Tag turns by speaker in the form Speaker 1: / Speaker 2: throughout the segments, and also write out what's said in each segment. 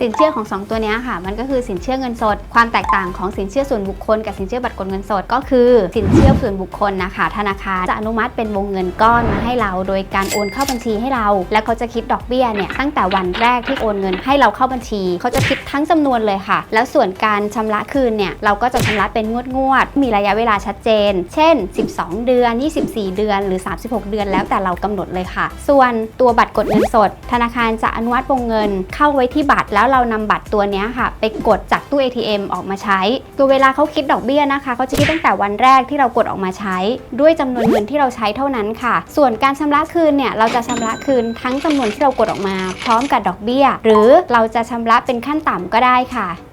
Speaker 1: สินเชื่อของ 2 ตัวนี้ค่ะ มันก็คือสินเชื่อเงินสด ความแตกต่างของสินเชื่อส่วนบุคคลกับสินเชื่อบัตรกดเงินสด ก็คือสินเชื่อส่วนบุคคลนะคะ ธนาคารจะอนุมัติเป็นวงเงินก้อนมาให้เรา โดยการโอนเข้าบัญชีให้เรา แล้วเขาจะคิดดอกเบี้ยเนี่ยตั้งแต่วันแรกที่โอนเงินให้เราเข้าบัญชี เขาจะคิดทั้งจำนวนเลยค่ะ แล้วส่วนการชำระคืนเนี่ยเราก็จะชำระเป็นงวดงวดๆมีระยะเวลาชัดเจน เช่น 12 เดือน 24 เดือน หรือ 36 เดือน แล้วแต่เรากำหนดเลยค่ะ ส่วนตัวบัตรกดเงินสด ธนาคารจะอนุมัติวงเงินเข้าไว้ที่บัตรแล้วเรานำบัตรตัวนี้ค่ะ ไปกดจากตู้ ATM ออกมาใช้ ตัวเวลาเขาคิดดอกเบี้ยนะคะเขาจะคิดตั้งแต่วันแรกที่เรากดออกมาใช้ ด้วยจำนวนเงินที่เราใช้เท่านั้นค่ะ ส่วนการชำระคืนเนี่ยเราจะชำระคืนทั้งจำนวนที่เรากดออกมา พร้อมกับดอกเบี้ย หรือเราจะชำระเป็นขั้นต่ำก็ได้ค่ะ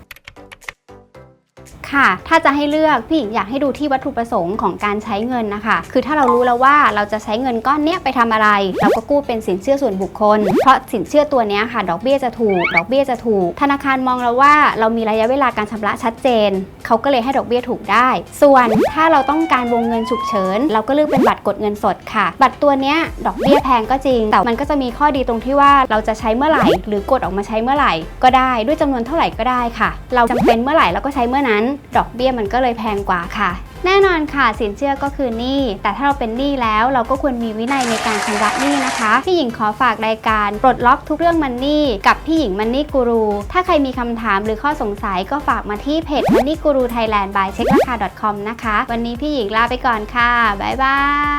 Speaker 1: ค่ะ ถ้าจะให้เลือกพี่หญิงอยากให้ดูที่วัตถุประสงค์ของการใช้เงินนะคะ คือถ้าเรารู้แล้วว่าเราจะใช้เงินก้อนเนี้ยไปทำอะไร เราก็กู้เป็นสินเชื่อส่วนบุคคล เพราะสินเชื่อตัวเนี้ยค่ะ ดอกเบี้ยจะถูก ดอกเบี้ยจะถูก ธนาคารมองแล้วว่าเรามีระยะเวลาการชำระชัดเจน เขาก็เลยให้ดอกเบี้ยถูกได้ ส่วนถ้าเราต้องการวงเงินฉุกเฉิน เราก็เลือกเป็นบัตรกดเงินสดค่ะ บัตรตัวนี้ดอกเบี้ยแพงก็จริง แต่มันก็จะมีข้อดีตรงที่ว่าเราจะใช้เมื่อไหร่ หรือกดออกมาใช้เมื่อไหร่ก็ได้ด้วยจำนวนเท่าไหร่ก็ได้ค่ะ เราจำเป็นเมื่อไหร่เราก็ใช้เมื่อนั้น ดอกเบี้ยมันก็เลยแพงกว่าค่ะ แน่นอนค่ะสินเชื่อก็คือหนี้แต่ถ้าเราเป็นหนี้แล้วเราก็ควรมีวินัยในการชำระหนี้นะคะพี่หญิงขอฝากรายการปลดล็อกทุกเรื่องมันนี่กับพี่หญิงมันนี่กูรูถ้าใครมีคำถามหรือข้อสงสัยก็ฝากมาที่เพจมันนี่กูรูไทยแลนด์ by เช็คราคา .com นะคะ วันนี้พี่หญิงลาไปก่อนค่ะบ๊ายบาย